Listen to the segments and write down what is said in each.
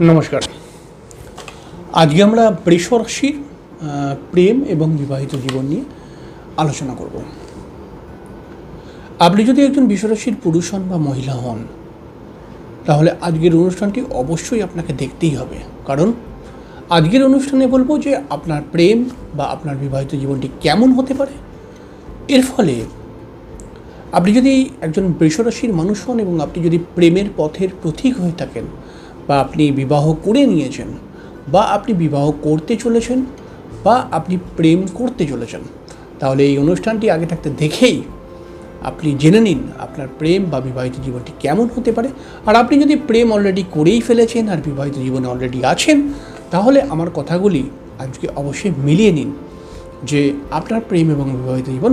নমস্কার। আজকে আমরা বৃষ রাশির প্রেম এবং বিবাহিত জীবন নিয়ে আলোচনা করব। আপনি যদি একজন বিশ্বরাশির পুরুষ হন বা মহিলা হন, তাহলে আজকের অনুষ্ঠানটি অবশ্যই আপনাকে দেখতেই হবে। কারণ আজকের অনুষ্ঠানে বলব যে আপনার প্রেম বা আপনার বিবাহিত জীবনটি কেমন হতে পারে। এর ফলে আপনি যদি একজন বৃষরাশির মানুষ হন এবং আপনি যদি প্রেমের পথের প্রতীক হয়ে থাকেন বা আপনি বিবাহ করে নিয়েছেন বা আপনি বিবাহ করতে চলেছেন বা আপনি প্রেম করতে চলেছেন, তাহলে এই অনুষ্ঠানটি আগে থাকতে দেখেই আপনি জেনে নিন আপনার প্রেম বা বিবাহিত জীবনটি কেমন হতে পারে। আর আপনি যদি প্রেম অলরেডি করেই ফেলেছেন আর বিবাহিত জীবনে অলরেডি আছেন, তাহলে আমার কথাগুলি আজকে অবশ্যই মিলিয়ে নিন যে আপনার প্রেম এবং বিবাহিত জীবন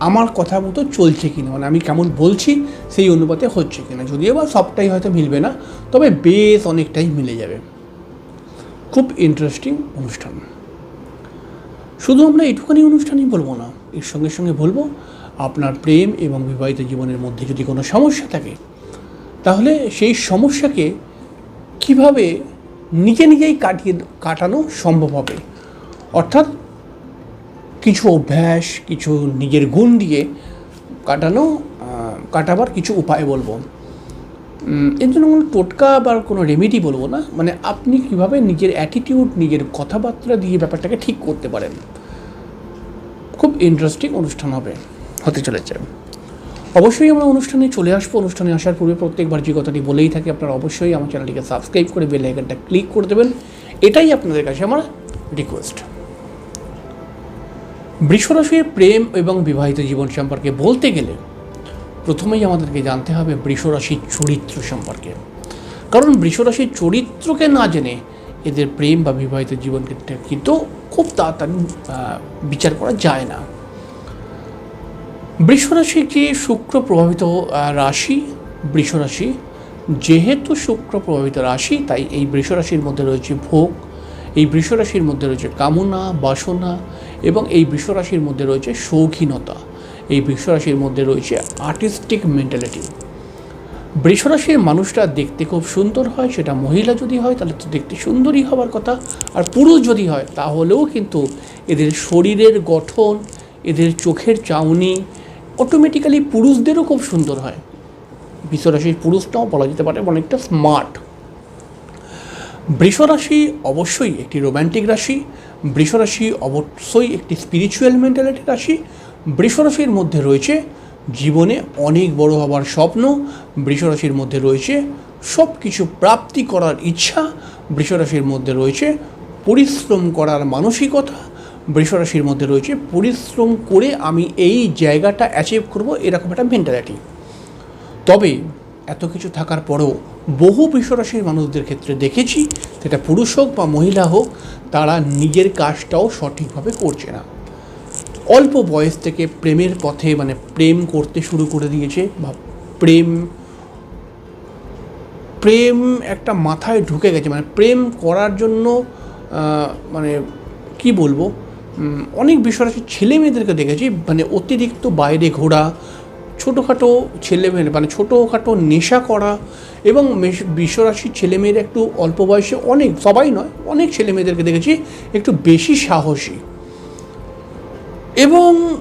আমার কথা মতো চলছে কিনা মানে আমি কেমন বলছি সেই অনুপাতে হচ্ছে কিনা। যদিও বা সবটাই হয়তো মিলবে না, তবে বেশ অনেকটাই মিলে যাবে। খুব ইন্টারেস্টিং অনুষ্ঠান। শুধু আমরা এটুখানি অনুষ্ঠানই বলব না, এর সঙ্গে সঙ্গে বলব, আপনার প্রেম এবং বিবাহিত জীবনের মধ্যে যদি কোনো সমস্যা থাকে, তাহলে সেই সমস্যাকে কীভাবে নিজে নিজেই কাটিয়ে কাটানো সম্ভব হবে? অর্থাৎ কিছু অভ্যাস কিছু নিজের গুণ দিয়ে কাটানো কাটাবার কিছু উপায় বলব। এর জন্য কোনো টোটকা বা কোনো রেমেডি বলব না। মানে আপনি কীভাবে নিজের অ্যাটিটিউড নিজের কথাবার্তা দিয়ে ব্যাপারটাকে ঠিক করতে পারেন। খুব ইন্টারেস্টিং অনুষ্ঠান হবে। হতে চলেছে। অবশ্যই আমরা অনুষ্ঠানে চলে আসব। অনুষ্ঠানে আসার পূর্বে প্রত্যেকবার যে কথাটি বলেই থাকি আপনারা অবশ্যই আমার চ্যানেলটিকে সাবস্ক্রাইব করে বেল আইকনটা ক্লিক করে দেবেন। এটাই আপনাদের কাছে আমার রিকোয়েস্ট বৃষরাশির প্রেম এবং বিবাহিত জীবন সম্পর্কে বলতে গেলে প্রথমেই আমাদেরকে জানতে হবে বৃষরাশির চরিত্র সম্পর্কে। কারণ বৃষরাশির চরিত্রকে না জেনে এদের প্রেম বা বিবাহিত জীবনকে কিন্তু খুব তাড়াতাড়ি বিচার করা যায় না। বৃষরাশি যে শুক্র প্রভাবিত রাশি, বৃষরাশি যেহেতু শুক্র প্রভাবিত রাশি, তাই এই বৃষরাশির মধ্যে রয়েছে ভোগ, এই বৃষরাশির মধ্যে রয়েছে কামনা, বাসনা এবং এই বৃষরাশির মধ্যে রয়েছে শৌখিনতা। এই বৃষরাশির মধ্যে রয়েছে আর্টিস্টিক মেন্টালিটি বৃষরাশির মানুষটা দেখতে খুব সুন্দর হয়, সেটা মহিলা যদি হয়, তাহলে তো দেখতে সুন্দরই হওয়ার কথা। আর পুরুষ যদি হয়, তাহলেও কিন্তু এদের শরীরের গঠন, এদের চোখের চাউনি অটোমেটিক্যালি পুরুষদেরও খুব সুন্দর হয়। বৃষরাশির পুরুষটাও বলা যেতে পারে অনেকটা স্মার্ট বৃষরাশি অবশ্যই একটি রোম্যান্টিক রাশি। বৃষরাশি অবশ্যই একটি স্পিরিচুয়াল মেন্টালিটি রাশি। বৃষরাশির মধ্যে রয়েছে জীবনে অনেক বড় হবার স্বপ্ন। বৃষরাশির মধ্যে রয়েছে সব কিছু প্রাপ্তি করার ইচ্ছা। বৃষরাশির মধ্যে রয়েছে পরিশ্রম করার মানসিকতা। বৃষরাশির মধ্যে রয়েছে পরিশ্রম করে আমি এই জায়গাটা অ্যাচিভ করব, এরকম একটা মেন্টালিটি তবে এত কিছু থাকার পরেও বহু বিশ্বরাশির মানুষদের ক্ষেত্রে দেখেছি, সেটা পুরুষ হোক বা মহিলা হোক, তারা নিজের কাজটাও সঠিকভাবে করছে না। অল্প বয়স থেকে প্রেমের পথে মানে প্রেম করতে শুরু করে দিয়েছে বা প্রেম প্রেম একটা মাথায় ঢুকে গেছে। মানে প্রেম করার জন্য মানে কি বলব? অনেক বিশ্বরাশির ছেলে মেয়েদেরকে দেখেছি মানে অতিরিক্ত বাইরে ঘোরা ছোটোখাটো ছেলেমেয়ের মানে ছোটোখাটো নেশা করা এবং বিশ্বরাশির ছেলেমেয়েরা একটু অল্প বয়সে অনেক, সবাই নয়, অনেক ছেলে মেয়েদেরকে দেখেছি একটু বেশি সাহসী। এবং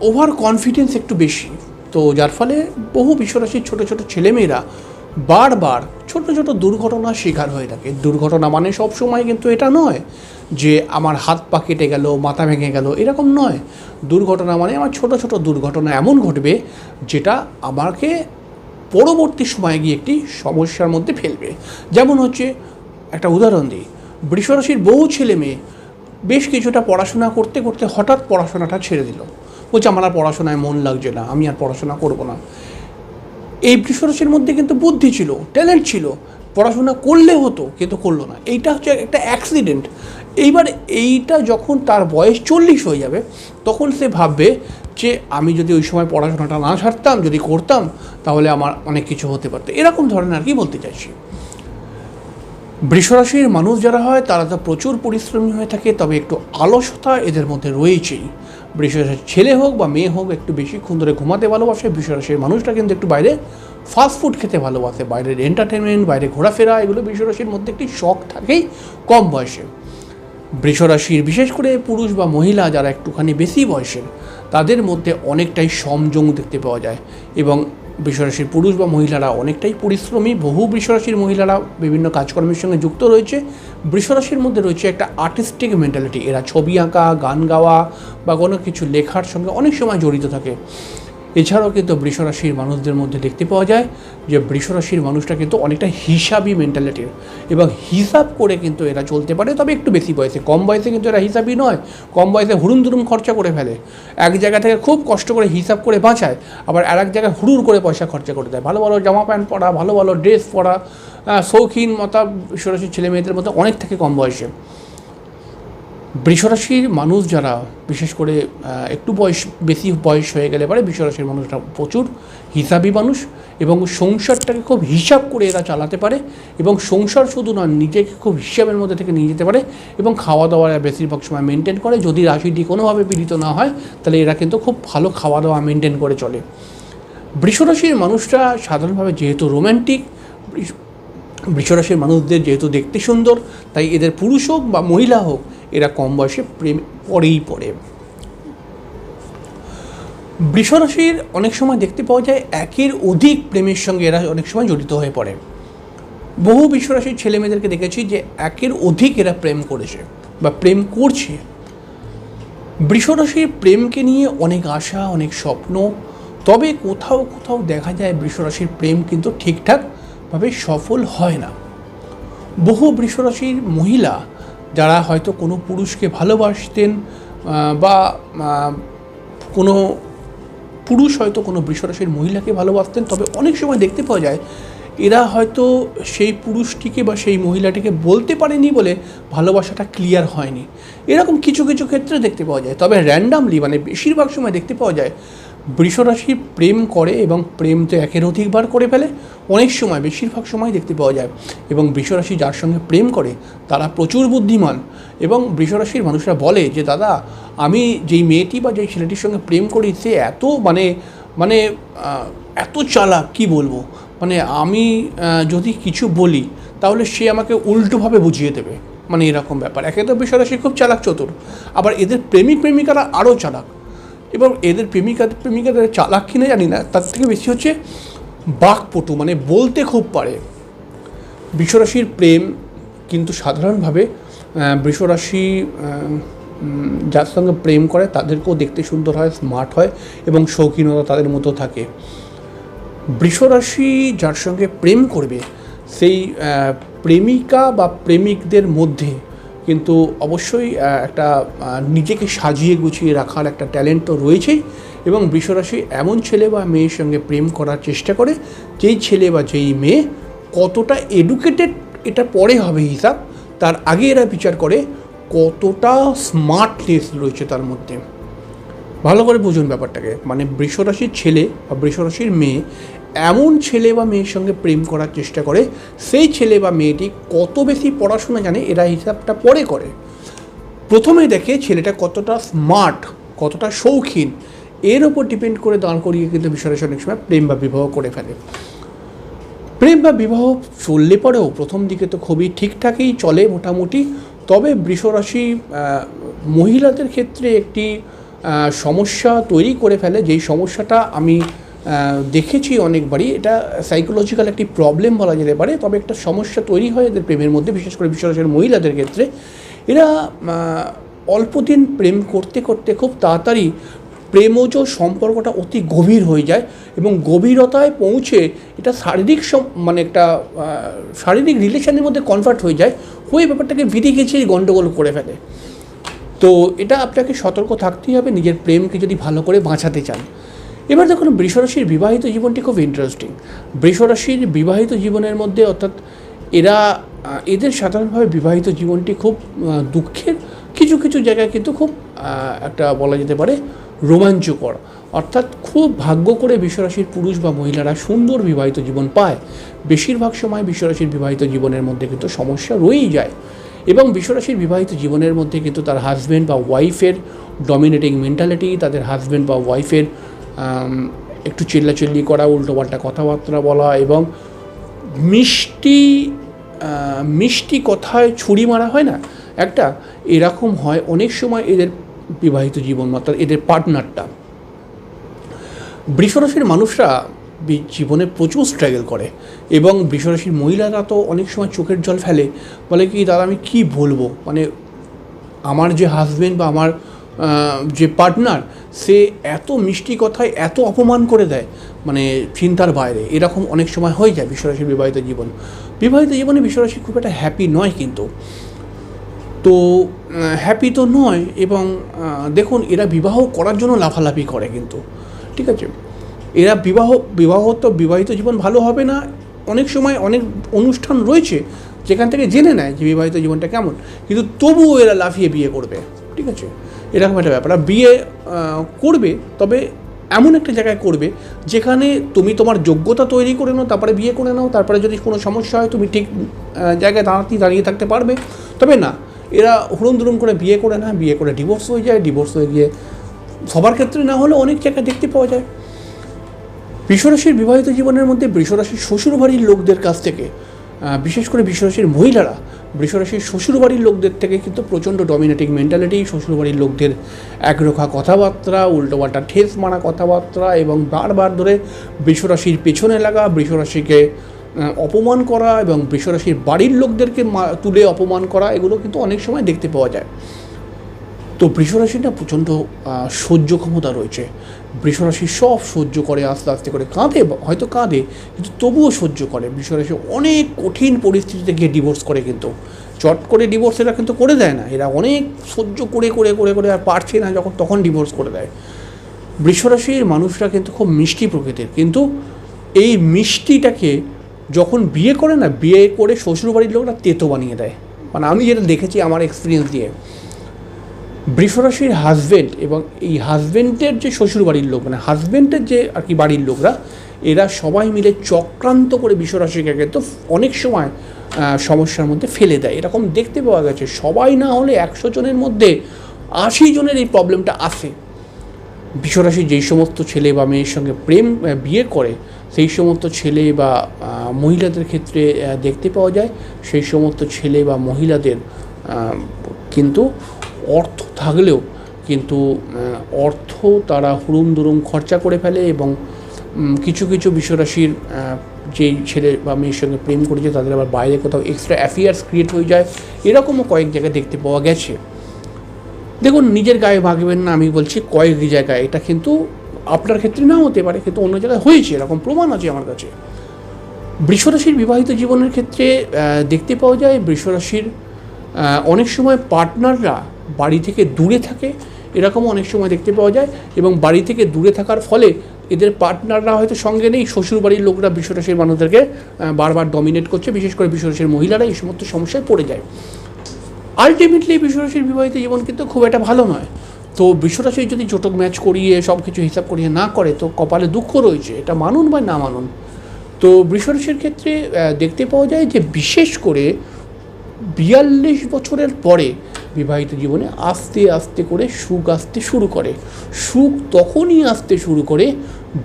ওভার কনফিডেন্স একটু বেশি। তো যার ফলে বহু বিশ্বরাশির ছোটো ছোটো ছেলেমেয়েরা বারবার ছোট ছোট দুর্ঘটনার শিকার হয়ে থাকে। দুর্ঘটনা মানে সব সময় কিন্তু এটা নয় যে আমার হাত পা কেটে গেল, মাথা ভেঙে গেল, এরকম নয়। দুর্ঘটনা মানে আমার ছোট ছোট দুর্ঘটনা এমন ঘটবে যেটা আমাকে পরবর্তী সময়ে গিয়ে একটি সমস্যার মধ্যে ফেলবে। যেমন হচ্ছে একটা উদাহরণ দিই। বৃষরাশির বহু ছেলে মেয়ে বেশ কিছুটা পড়াশোনা করতে করতে হঠাৎ পড়াশোনাটা ছেড়ে দিল। বলছে, আমার আর পড়াশোনায় মন লাগছে না, আমি আর পড়াশোনা করব না। এই বৃষরাশির মধ্যে কিন্তু বুদ্ধি ছিল ট্যালেন্ট ছিল, পড়াশোনা করলে হতো, কিন্তু করল না। এইটা হচ্ছে একটা অ্যাক্সিডেন্ট এইবার এইটা যখন তার বয়স চল্লিশ হয়ে যাবে, তখন সে ভাববে যে আমি যদি ওই সময় পড়াশোনাটা না ছাড়তাম, যদি করতাম, তাহলে আমার অনেক কিছু হতে পারতো। এরকম ধরনের আর কি বলতে চাইছি। বৃষরাশির মানুষ যারা হয়, তারা তো প্রচুর পরিশ্রমী হয়ে থাকে, তবে একটু আলসতা এদের মধ্যে রয়েছেই। বৃষরাশির ছেলে হোক বা মেয়ে হোক, একটু বেশিক্ষণ ধরে ঘুমাতে ভালোবাসে বৃষরাশির মানুষটা কিন্তু একটু বাইরে ফাস্ট ফুড খেতে ভালোবাসে বাইরের এন্টারটেনমেন্ট বাইরে ঘোরাফেরা, এগুলো বৃষরাশির মধ্যে একটি শখ থাকেই কম বয়সে। বৃষরাশির বিশেষ করে পুরুষ বা মহিলা যারা একটুখানি বেশি বয়সের, তাদের মধ্যে অনেকটাই সমজং দেখতে পাওয়া যায় এবং বৃষরাশির পুরুষ বা মহিলারা অনেকটাই পরিশ্রমী, বহু বৃষরাশির মহিলারা বিভিন্ন কাজকর্মের সঙ্গে যুক্ত রয়েছে। বৃষরাশির মধ্যে রয়েছে একটা আর্টিস্টিক মেন্টালিটি, এরা ছবি আঁকা, গান গাওয়া বা কোনো কিছু লেখার সঙ্গে অনেক সময় জড়িত থাকে। এছাড়াও কিন্তু বৃষরাশির মানুষদের মধ্যে দেখতে পাওয়া যায় যে বৃষরাশির মানুষটা কিন্তু অনেকটা হিসাবি মেন্টালিটির এবং হিসাব করে কিন্তু এরা চলতে পারে, তবে একটু বেশি বয়সে। কম বয়সে কিন্তু এরা হিসাবই নয়, কম বয়সে হুড়ুম দুরুম খরচা করে ফেলে। এক জায়গা থেকে খুব কষ্ট করে হিসাব করে বাঁচায়, আবার আর এক জায়গায় হুড়ুর করে পয়সা খরচা করে দেয়। ভালো ভালো জামা প্যান্ট পরা, ভালো ভালো ড্রেস পরা শৌখিন মতা বৃষরাশির ছেলে মেয়েদের মধ্যে অনেক থেকে কম বয়সে। বৃষরাশির মানুষ যারা, বিশেষ করে একটু বয়স, বেশি বয়স হয়ে গেলে পরে বৃষরাশির মানুষরা প্রচুর হিসাবি মানুষ এবং সংসারটাকে খুব হিসাব করে এরা চালাতে পারে এবং সংসার শুধু না নিজেকে খুব হিসাবের মধ্যে থেকে নিয়ে যেতে পারে এবং খাওয়া দাওয়া বেশিরভাগ সময় মেনটেন করে। যদি রাশিটি কোনোভাবে পীড়িত না হয়, তাহলে এরা কিন্তু খুব ভালো খাওয়া দাওয়া মেনটেন করে চলে। বৃষরাশির মানুষরা সাধারণভাবে যেহেতু রোম্যান্টিক বৃষরাশির মানুষদের যেহেতু দেখতে সুন্দর, তাই এদের পুরুষ হোক বা মহিলা হোক, এরা কম বয়সে প্রেম পরেই পড়ে। বৃষরাশির অনেক সময় দেখতে পাওয়া যায় একের অধিক প্রেমের সঙ্গে এরা অনেক সময় জড়িত হয়ে পড়ে। বহু বিশ্বরাশির ছেলে মেয়েদেরকে দেখেছি যে একের অধিক এরা প্রেম করেছে বা প্রেম করছে। বৃষরাশির প্রেমকে নিয়ে অনেক আশা, অনেক স্বপ্ন, তবে কোথাও কোথাও দেখা যায় বৃষরাশির প্রেম কিন্তু ঠিকঠাকভাবে সফল হয় না। বহু বৃষরাশির মহিলা যারা হয়তো কোনো পুরুষকে ভালোবাসতেন বা কোনো পুরুষ হয়তো কোনো বৃষরাশির মহিলাকে ভালোবাসতেন, তবে অনেক সময় দেখতে পাওয়া যায় এরা হয়তো সেই পুরুষটিকে বা সেই মহিলাটিকে বলতে পারেনি বলে ভালোবাসাটা ক্লিয়ার হয়নি। এরকম কিছু কিছু ক্ষেত্রে দেখতে পাওয়া যায়, তবে র্যান্ডামলি মানে বেশিরভাগ সময় দেখতে পাওয়া যায় বৃষরাশি প্রেম করে এবং প্রেম তো একের অধিকবার করে ফেলে, অনেক সময়, বেশিরভাগ সময় দেখতে পাওয়া যায়। এবং বৃষরাশি যার সঙ্গে প্রেম করে, তারা প্রচুর বুদ্ধিমান। এবং বৃষরাশির মানুষরা বলে যে, দাদা, আমি যেই মেয়েটি বা যেই ছেলেটির সঙ্গে প্রেম করি, সে এত মানে মানে এত চালাক, কি বলব? মানে আমি যদি কিছু বলি, তাহলে সে আমাকে উল্টোভাবে বুঝিয়ে দেবে। মানে এরকম ব্যাপার। একে তো বৃষরাশি খুব চালাক চতুর। আবার এদের প্রেমিক প্রেমিকারা আরও চালাক। এবং এদের প্রেমিকা, প্রেমিকাদের চালাক কিনা জানি না, তার থেকে বেশি হচ্ছে বাকপটু মানে বলতে খুব পারে। বৃষরাশির প্রেম কিন্তু সাধারণভাবে বৃষরাশি যার সঙ্গে প্রেম করে, তাদেরকেও দেখতে সুন্দর হয়, স্মার্ট হয় এবং শৌখিনতা তাদের মতো থাকে। বৃষরাশি যার সঙ্গে প্রেম করবে, সেই প্রেমিকা বা প্রেমিকদের মধ্যে কিন্তু অবশ্যই একটা নিজেকে সাজিয়ে গুছিয়ে রাখার একটা ট্যালেন্ট তো রয়েছেই এবং বৃষরাশি এমন ছেলে বা মেয়ের সঙ্গে প্রেম করার চেষ্টা করে, যেই ছেলে বা যেই মেয়ে কতটা এডুকেটেড এটা পরে হবে হিসাব, তার আগে এরা বিচার করে কতটা স্মার্টনেস রয়েছে তার মধ্যে। ভালো করে বুঝুন ব্যাপারটাকে মানে বৃষরাশির ছেলে বা বৃষরাশির মেয়ে এমন ছেলে বা মেয়ের সঙ্গে প্রেম করার চেষ্টা করে, সেই ছেলে বা মেয়েটি কত বেশি পড়াশোনা জানে এরা হিসাবটা পরে করে। প্রথমে দেখে ছেলেটা কতটা স্মার্ট কতটা শৌখিন, এর ওপর ডিপেন্ড করে দাঁড় করিয়ে কিন্তু বৃষরাশি অনেক সময় প্রেম বা বিবাহ করে ফেলে। প্রেম বা বিবাহ চললে পরেও প্রথম দিকে তো খুবই ঠিকঠাকই চলে মোটামুটি, তবে বৃষরাশি মহিলাদের ক্ষেত্রে একটি সমস্যা তৈরি করে ফেলে, যেই সমস্যাটা আমি দেখেছি অনেকবারই। এটা সাইকোলজিক্যাল একটি প্রবলেম বলা যেতে পারে তবে একটা সমস্যা তৈরি হয় এদের প্রেমের মধ্যে বিশেষ করে বৃষরাশির মহিলাদের ক্ষেত্রে। এরা আহ, অল্প দিন প্রেম করতে করতে খুব তাড়াতাড়ি প্রেমজ সম্পর্কটা অতি গভীর হয়ে যায় এবং গভীরতায় পৌঁছে এটা শারীরিক মানে একটা শারীরিক রিলেশনের মধ্যে কনভার্ট হয়ে যায় হয়ে ব্যাপারটাকে ভিড়ে গেছে গণ্ডগোল করে ফেলে। তো এটা আপনাকে সতর্ক থাকতেই হবে নিজের প্রেমকে যদি ভালো করে বাঁচাতে চান। এবার দেখুন বৃষরাশির বিবাহিত জীবনটি খুব ইন্টারেস্টিং বৃষরাশির বিবাহিত জীবনের মধ্যে অর্থাৎ এরা এদের সাধারণভাবে বিবাহিত জীবনটি খুব দুঃখের কিছু কিছু জায়গায় কিন্তু খুব একটা বলা যেতে পারে রোমাঞ্চকর। অর্থাৎ খুব ভাগ্য করে বিশ্বরাশির পুরুষ বা মহিলারা সুন্দর বিবাহিত জীবন পায়। বেশিরভাগ সময় বিশ্বরাশির বিবাহিত জীবনের মধ্যে কিন্তু সমস্যা রয়েই যায়। এবং বিশ্বরাশির বিবাহিত জীবনের মধ্যে কিন্তু তার হাজব্যান্ড বা ওয়াইফের ডমিনেটিং মেন্টালিটি তাদের হাজব্যান্ড বা ওয়াইফের একটু চিল্লাচিল্লি করা, উল্টোপাল্টা কথাবার্তা বলা এবং মিষ্টি মিষ্টি কথায় ছুরি মারা হয় না? একটা, এরকম হয় অনেক সময় এদের বিবাহিত জীবন, অর্থাৎ এদের পার্টনারটা। বৃষরাশির মানুষরা জীবনে প্রচুর স্ট্রাগল করে এবং বৃষরাশির মহিলারা তো অনেক সময় চোখের জল ফেলে। বলে কি, দাদা, আমি কি বলব? মানে আমার যে হাজবেন্ড বা আমার যে পার্টনার সে এত মিষ্টি কথায় এত অপমান করে দেয় মানে চিন্তার বাইরে। এরকম অনেক সময় হয়ে যায় বিশ্বরাশির বিবাহিত জীবন। বিবাহিত জীবনে বিশ্বরাশি খুব একটা হ্যাপি নয় কিন্তু। তো হ্যাপি তো নয় এবং দেখুন, এরা বিবাহ করার জন্য লাফালাফি করে কিন্তু। ঠিক আছে? এরা বিবাহ বিবাহ তো বিবাহিত জীবন ভালো হবে না। অনেক সময় অনেক অনুষ্ঠান রয়েছে যেখান থেকে জেনে নেয় যে বিবাহিত জীবনটা কেমন। কিন্তু তবুও এরা লাফিয়ে বিয়ে করবে। ঠিক আছে? এরকম একটা ব্যাপার। আর বিয়ে করবে, তবে এমন একটা জায়গায় করবে, যেখানে তুমি তোমার যোগ্যতা তৈরি করে নাও, তারপরে বিয়ে করে নাও, তারপরে যদি কোনো সমস্যা হয়, তুমি ঠিক জায়গায় দাঁড়াতে, দাঁড়িয়ে থাকতে পারবে। তবে না, এরা হুড়ুম দুরুম করে বিয়ে করে না, বিয়ে করে ডিভোর্স হয়ে যায় ডিভোর্স হয়ে গিয়ে সবার ক্ষেত্রে না হলে অনেক জায়গায় দেখতে পাওয়া যায়। বৃষরাশির বিবাহিত জীবনের মধ্যে বৃষরাশির শ্বশুরবাড়ির লোকদের কাছ থেকে বিশেষ করে বৃষরাশির মহিলারা বৃষরাশির শ্বশুরবাড়ির লোকদের থেকে কিন্তু প্রচণ্ড ডমিনেটিং মেন্টালিটি শ্বশুরবাড়ির লোকদের একরোখা কথাবার্তা, উল্টোপাল্টা ঠেস মারা কথাবার্তা এবং বারবার ধরে বৃষরাশির পেছনে লাগা, বৃষরাশিকে অপমান করা এবং বৃষরাশির বাড়ির লোকদেরকে তুলে অপমান করা, এগুলো কিন্তু অনেক সময় দেখতে পাওয়া যায়। তো বৃষরাশির না প্রচণ্ড সহ্য ক্ষমতা রয়েছে। বৃষরাশি সব সহ্য করে আস্তে আস্তে করে কাঁদে, হয়তো কাঁদে, কিন্তু তবুও সহ্য করে। বৃষরাশি অনেক কঠিন পরিস্থিতিতে গিয়ে ডিভোর্স করে কিন্তু। চট করে ডিভোর্স এরা কিন্তু করে দেয় না। এরা অনেক সহ্য করে করে করে করে আর পারছে না যখন, তখন ডিভোর্স করে দেয়। বৃষরাশির মানুষরা কিন্তু খুব মিষ্টি প্রকৃতির। কিন্তু এই মিষ্টিটাকে যখন বিয়ে করে না, বিয়ে করে শ্বশুরবাড়ির লোকরা তেতো বানিয়ে দেয়। মানে আমি যেটা দেখেছি আমার এক্সপিরিয়েন্স দিয়ে। বৃষরাশির হাজবেন্ড এবং এই হাজবেন্ডের যে শ্বশুরবাড়ির লোক মানে হাজবেন্ডের যে আর কি বাড়ির লোকরা, এরা সবাই মিলে চক্রান্ত করে বৃষরাশিকে কিন্তু অনেক সময় সমস্যার মধ্যে ফেলে দেয়। এরকম দেখতে পাওয়া গেছে, সবাই না হলে একশো জনের মধ্যে আশি জনের এই প্রবলেমটা আসে বিশ্বরাশি যেই সমস্ত ছেলে বা মেয়ের সঙ্গে প্রেম বিয়ে করে, সেই সমস্ত ছেলে বা মহিলাদের ক্ষেত্রে দেখতে পাওয়া যায়, সেই সমস্ত ছেলে বা মহিলাদের কিন্তু অর্থ থাকলেও কিন্তু অর্থ তারা হুড়ুম দুরুম খরচা করে ফেলে এবং কিছু কিছু বিশ্বরাশির যেই ছেলে বা মেয়ের সঙ্গে প্রেম করেছে তাদের আবার বাইরে কোথাও এক্সট্রা অ্যাফেয়ার্স ক্রিয়েট হয়ে যায়। এরকমও কয়েক জায়গায় দেখতে পাওয়া গেছে। দেখুন, নিজের গায়ে ভাগবেন না, আমি বলছি কয়েক জায়গায়। এটা কিন্তু আপনার ক্ষেত্রে নাও হতে পারে, কিন্তু অন্য জায়গায় হয়েছে, এরকম প্রমাণ আছে আমার কাছে। বৃষরাশির বিবাহিত জীবনের ক্ষেত্রে দেখতে পাওয়া যায় বৃষরাশির অনেক সময় পার্টনাররা বাড়ি থেকে দূরে থাকে এরকম অনেক সময় দেখতে পাওয়া যায়। এবং বাড়ি থেকে দূরে থাকার ফলে এদের পার্টনাররা হয়তো সঙ্গে নেই, শ্বশুরবাড়ির লোকরা বৃষরাশির মানুষদেরকে বারবার ডমিনেট করছে, বিশেষ করে বৃষরাশির মহিলারা এই সমস্ত সমস্যায় পড়ে যায়। আলটিমেটলি বিশ্বরাশির বিবাহিত জীবন কিন্তু খুব একটা ভালো নয়। তো বিশ্বরাশির যদি জোটক ম্যাচ করিয়ে সব কিছু হিসাব করিয়ে না করে, তো কপালে দুঃখ রয়েছে, এটা মানুন বা না মানুন? তো বৃষরাশির ক্ষেত্রে দেখতে পাওয়া যায় যে বিশেষ করে বিয়াল্লিশ বছরের পরে বিবাহিত জীবনে আস্তে আস্তে করে সুখ আসতে শুরু করে। সুখ তখনই আসতে শুরু করে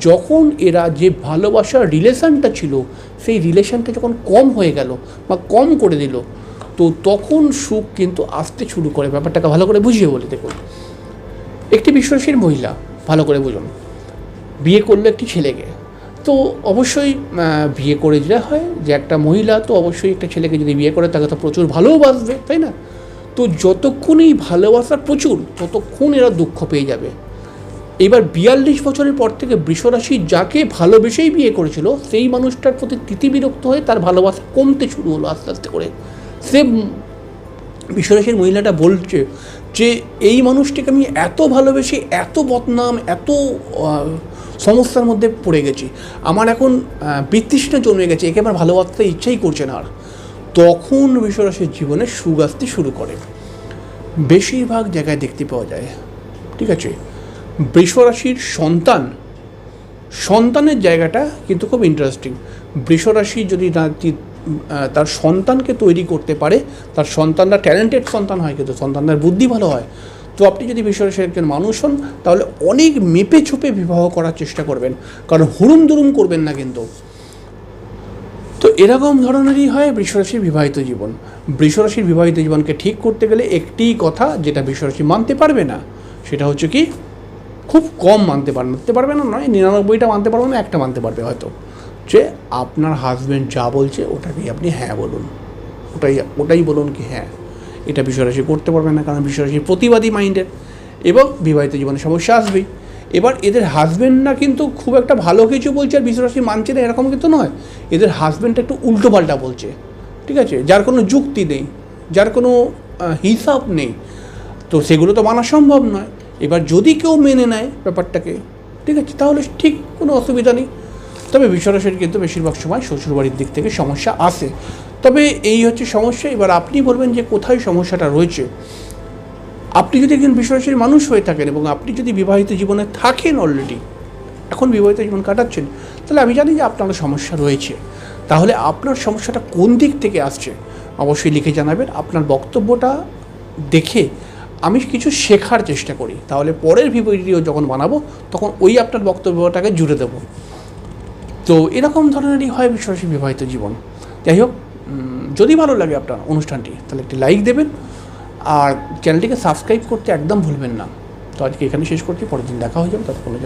যখন এরা যে ভালোবাসার রিলেশনটা ছিল, সেই রিলেশনটা যখন কম হয়ে গেল বা কম করে দিল, তো তখন সুখ কিন্তু আসতে শুরু করে। ব্যাপারটাকে ভালো করে বুঝিয়ে বলে, দেখুন। একটি বিশ্বাসীর মহিলা, ভালো করে বুঝুন, বিয়ে করল একটি ছেলেকে। তো অবশ্যই বিয়ে করে যেটা হয় যে একটা মহিলা তো অবশ্যই একটা ছেলেকে যদি বিয়ে করে, তাকে তো প্রচুর ভালোবাসবে তাই না? তো যতক্ষণ এই ভালোবাসা প্রচুর ততক্ষণ এরা দুঃখ পেয়ে যাবে। এবার বিয়াল্লিশ বছরের পর থেকে বৃষরাশি যাকে ভালোবেসেই বিয়ে করেছিল সেই মানুষটার প্রতি তিতিবিরক্ত হয়ে তার ভালোবাসা কমতে শুরু হলো আস্তে আস্তে করে। সে উম, বিশ্বরাশির মহিলাটা বলছে যে এই মানুষটিকে আমি এত ভালোবেসে এত বদনাম এত সমস্যার মধ্যে পড়ে গেছি। আমার এখন বিতৃষ্ণা জন্মে গেছে একে আমার ভালোবাসতে ইচ্ছাই করছে না আর। তখন বিশ্বরাশির জীবনে সুখ আসতে শুরু করে। বেশিরভাগ জায়গায় দেখতে পাওয়া যায়। ঠিক আছে? বৃষরাশির সন্তান, সন্তানের জায়গাটা কিন্তু খুব ইন্টারেস্টিং বৃষরাশি যদি না তার সন্তানকে তৈরি করতে পারে, তার সন্তানরা ট্যালেন্টেড সন্তান হয় কিন্তু সন্তানদের বুদ্ধি ভালো হয়। তো আপনি যদি বিশ্বরাশির একজন মানুষ হন, তাহলে অনেক মেপে চুপে বিবাহ করার চেষ্টা করবেন। কারণ হুড়ুম দুরুম করবেন না কিন্তু। তো এরকম ধরনেরই হয় বৃষরাশির বিবাহিত জীবন। বৃষরাশির বিবাহিত জীবনকে ঠিক করতে গেলে একটিই কথা যেটা বৃষরাশি মানতে পারবে না, সেটা হচ্ছে কি, খুব কম মানতে পার মানতে পারবে না নয়, নিরানব্বইটা মানতে পারবে না, একটা মানতে পারবে হয়তো। যে আপনার হাজব্যান্ড যা বলছে ওটাকেই আপনি হ্যাঁ বলুন। ওটাই ওটাই বলুন কি হ্যাঁ। এটা বিশ্বরাশি করতে পারবে না, কারণ বিশ্বরাশি প্রতিবাদী মাইন্ডের। এবং বিবাহিত জীবনে সমস্যা আসবেই। এবার এদের হাজব্যান্ডরা কিন্তু খুব একটা ভালো কিছু বলছে আর বিশ্বরাশি মানছে না, এরকম কিন্তু নয়। এদের হাজব্যান্ডটা একটু উল্টোপাল্টা বলছে, ঠিক আছে? যার কোনো যুক্তি নেই, যার কোনো হিসাব নেই, তো সেগুলো তো মানা সম্ভব নয়। এবার যদি কেউ মেনে নেয় ব্যাপারটাকে, ঠিক আছে? তাহলে ঠিক কোনো অসুবিধা নেই। তবে বিশ্বরাশির কিন্তু বেশিরভাগ সময় শ্বশুরবাড়ির দিক থেকে সমস্যা আসে তবে এই হচ্ছে সমস্যা। এবার আপনি বলবেন যে কোথায় সমস্যাটা রয়েছে? আপনি যদি একজন বিশ্বরাশির মানুষ হয়ে থাকেন এবং আপনি যদি বিবাহিত জীবনে থাকেন অলরেডি এখন বিবাহিত জীবন কাটাচ্ছেন, তাহলে আমি জানি যে আপনার সমস্যা রয়েছে। তাহলে আপনার সমস্যাটা কোন দিক থেকে আসছে? অবশ্যই লিখে জানাবেন। আপনার বক্তব্যটা দেখে আমি কিছু শেখার চেষ্টা করি। তাহলে পরের ভিডিও যখন বানাবো, তখন ওই আপনার বক্তব্যটাকে জুড়ে দেবো। তো এরকম ধরনেরই হয় বিশ্বাসী বিবাহিত জীবন। যাই হোক যদি ভালো লাগে আপনার অনুষ্ঠানটি, তাহলে একটি লাইক দেবেন। আর চ্যানেলটিকে সাবস্ক্রাইব করতে একদম ভুলবেন না। তো আজকে এখানে শেষ করছি, পরের দিন দেখা হয়ে যাবে, ততক্ষণের জন্য